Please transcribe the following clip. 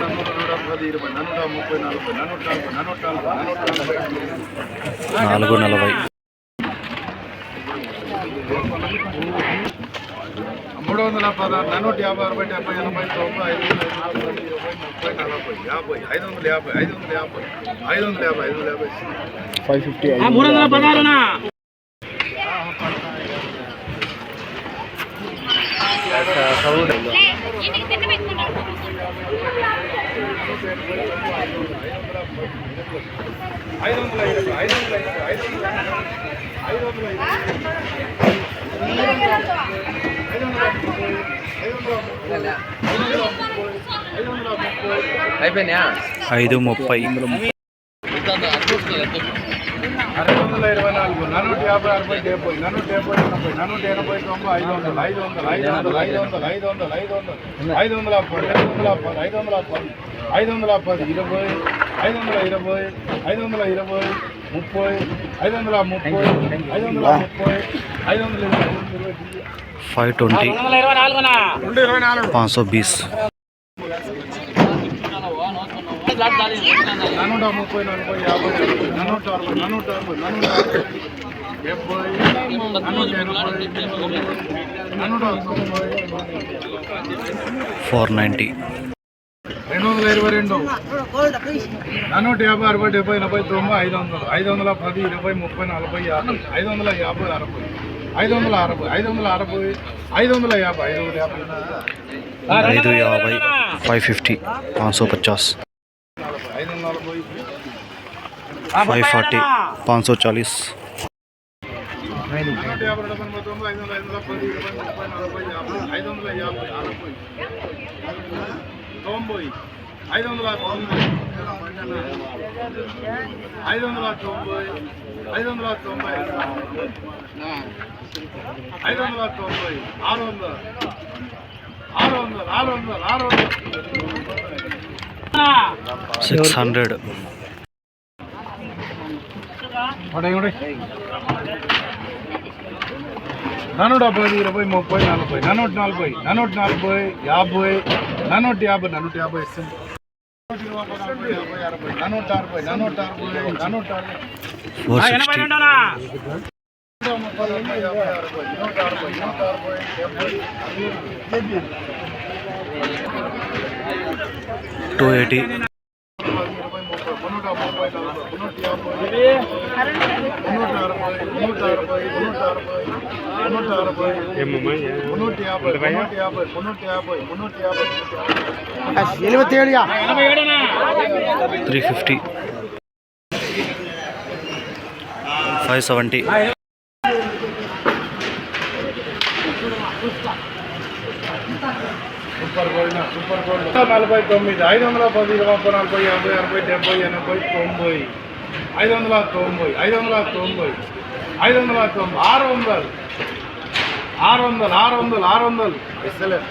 నన్నూట నూట పది ఇరవై ముప్పై నలభై నన్నూట నలభై నలభై నాలుగు నలభై మూడు వందల పదహారు నూట యాభై అరవై డెబ్బై ఎనభై తొంభై ఐదు వందల ఇరవై ముప్పై నలభై యాభై ఐదు వందల యాభై ఐదు వందల యాభై ఐదు వందల యాభై ఐదు వందల యాభై ఫైవ్ ఫిఫ్టీ మూడు వందల పదహారునా ఐదు వందల ఐదు వందల ఐదు ఐదు వందల ఐదు వందల ఐదు ఐదు వందల ముప్పై ఐదు ముప్పై రెండు వందల ఇరవై నాలుగు నన్నూట యాభై అరవై డెబ్బై నన్నూట డెబ్బై ఎనభై నన్నూట ఎనభై తొంభై ఐదు వందలు ఐదు వందలు ఐదు వందలు ఐదు వందలు ఐదు వందలు ఐదు వందలు ఐదు వందల పది ఐదు వందల పది ఐదు వందల పది ఐదు వందల పది ఇరవై ఐదు వందల ఇరవై ఐదు వందల ఇరవై ముప్పై ఐదు వందల ముప్పై ఐదు వందల ముప్పై ఐదు వందల ఇరవై फाइव ट्वेंटी వందల ఇరవై నాలుగునా రెండు ఇరవై నాలుగు पाँच सौ बीस నన్నూట ముప్పై నలభై యాభై అరవై నన్నూట అరవై నన్నూట అరవై నన్నూట అరవై డెబ్బై నన్నూట ఎనభై నన్నూట తొంభై फोर नाइन्टी రెండు వందల ఇరవై రెండు నన్నూట యాభై అరవై డెబ్బై ఎనభై తొంభై ఐదు వందలు ఐదు వందల పది ఇరవై ముప్పై నలభై యాభై ఐదు వందల యాభై అరవై ఐదు వందల అరవై ఐదు వందల అరవై ఐదు వందల యాభై ఐదు వందల యాభై ఐదు యాభై फाइव फिफ्टी पाँच सौ पचास फाइव फोर्टी पाँच सौ चालीस నూట యాభై డెబ్బై ఎనభై తొంభై ఐదు వందల ఐదు వందల పది ఇరవై ముప్పై నలభై యాభై ఐదు వందల యాభై అరవై తొంభై ఐదు వందల తొంభై ఐదు వందల తొంభై ఐదు వందల తొంభై ఐదు వందల తొంభై ఆరు వందలు ఆరు వందలు ఆరు వందలు ఆరు వందలు सिक्स हंड्रेड నూట డెబ్బై ఇరవై ముప్పై నలభై నూట నలభై నూట నలభై యాభై నూట యాభై నూట యాభై ఇస్తుంది నూట అరవై నూట అరవై నూట అరవై టూ ఎయిటీ ఎనభై ఏడుగా three fifty five seventy super gold super gold నలభై తొమ్మిది ఐదు వందల పది ఇరవై నలభై యాభై అరవై డెబ్బై ఎనభై తొంభై ఐదు వందల తొంభై ఐదు వందల తొంభై ఐదు వందల తొంభై ఆరు వందలు ఆరు వందలు ఆరు వందలు ఆరు వందలు ఇస్తలేదు